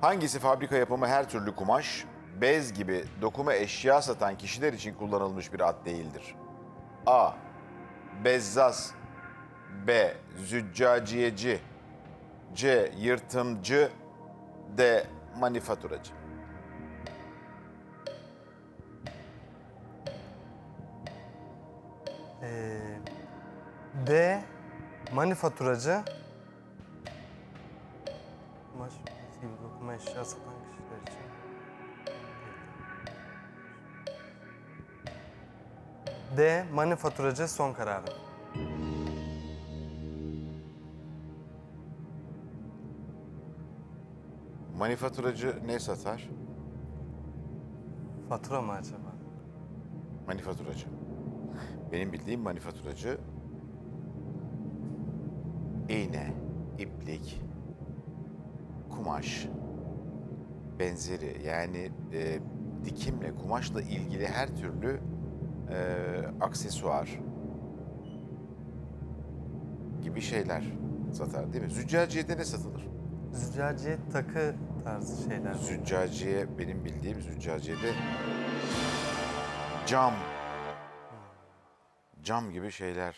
Hangisi fabrika yapımı her türlü kumaş, bez gibi dokuma eşya satan kişiler için kullanılmış bir ad değildir? A. Bezzaz B. Züccaciyeci C. Yırtımcı D. Manifaturacı Ee, D. Manifaturacı. Gibi dokuma eşya satan kişiler için. D. Manifaturacı son kararım. Manifaturacı ne satar? Fatura mı acaba? Manifaturacı. Benim bildiğim manifaturacı iğne, iplik, kumaş, benzeri yani e, dikimle, kumaşla ilgili her türlü e, aksesuar gibi şeyler satar değil mi? Züccaciyede ne satılır? Züccaciye takı tarzı şeyler. Züccaciye benim bildiğim züccaciyede cam cam gibi şeyler